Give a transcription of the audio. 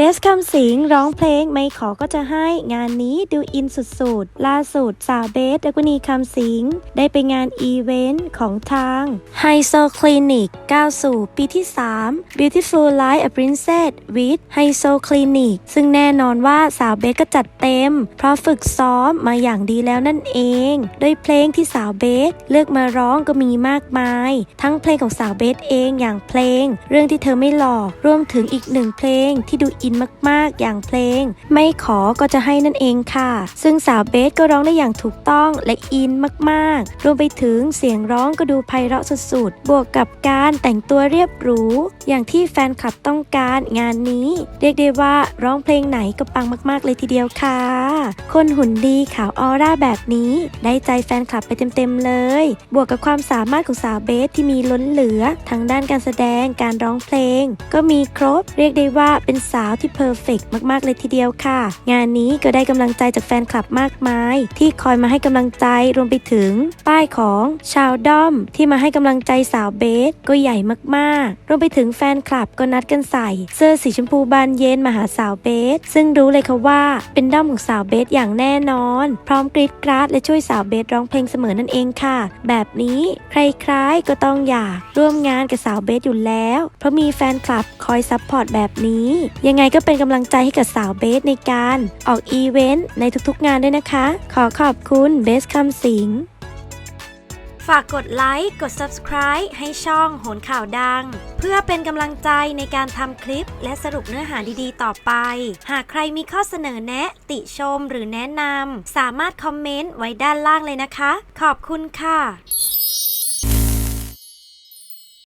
เบสคำสิงร้องเพลงไม่ขอก็จะให้งานนี้ดูอินสุดๆ ล่าสุดสาวเบสดักวนีคำสิงได้ไปงานอีเวนต์ของทางไฮโซคลินิกก้าวสู่ปีที่ 3 Beautiful Like a Princess with ไฮโซคลินิกซึ่งแน่นอนว่าสาวเบสก็จัดเต็ม เพราะฝึกซ้อมมาอย่างดีแล้วนั่นเอง โดยเพลงที่สาวเบสเลือกมาร้องก็มีมากมาย ทั้งเพลงของสาวเบสเองอย่างเพลง เรื่องที่เธอไม่หลอกรวมถึงอีกหนึ่งเพลงที่ดูอินมากๆ อย่างเพลง ไม่ขอก็จะให้นั่นเองค่ะ ซึ่งสาวเบสก็ร้องได้อย่างถูกต้องและอินมากๆ รวมไปถึงเสียงร้องก็ดูไพเราะสุดๆ บวกกับการแต่งตัวเรียบหรู อย่างที่แฟนคลับต้องการงานนี้ เรียกได้ว่าร้องเพลงไหนก็ปังมากๆ เลยทีเดียวค่ะ คนหุ่นดีขาวออร่าแบบนี้ ได้ใจแฟนคลับไปเต็มๆเลย บวกกับความสามารถของสาวเบสที่มีล้นเหลือทั้งด้านการแสดงการร้องเพลง ก็มีครบ เรียกได้ว่าเป็นสาวที่เพอร์เฟกมากๆเลยทีเดียวค่ะ งานนี้ก็ได้กำลังใจจากแฟนคลับมากมาย ที่คอยมาให้กำลังใจรวมไปถึง ป้ายของชาวด้อม ที่มาให้กำลังใจสาวเบสก็ใหญ่มากๆ รวมไปถึงแฟนคลับก็นัดกันใส่เสื้อสีชมพูบานเย็นมาหาสาวเบส ซึ่งรู้เลยค่ะว่าเป็นด้อมของสาวเบสอย่างแน่นอน พร้อมกรีดกราดและช่วยสาวเบสร้องเพลงเสมอนั่นเองค่ะ แบบนี้ใครๆก็ต้องอยากร่วมงานกับสาวเบสอยู่แล้ว เพราะมีแฟนคลับคอยซัพพอร์ตแบบนี้ ยังไงก็เป็นกำลังใจให้กับสาวเบสในการออกอีเวนต์ในทุกๆงานด้วยนะคะ ขอขอบคุณเบสคำสิงฝากกดไลค์ กด subscribe ให้ช่องโหนข่าวดัง เพื่อเป็นกำลังใจในการทำคลิปและสรุปเนื้อหาดีๆ ต่อไป หากใครมีข้อเสนอแนะ ติชมหรือแนะนำสามารถคอมเมนต์ไว้ด้านล่างเลยนะคะ ขอบคุณค่ะ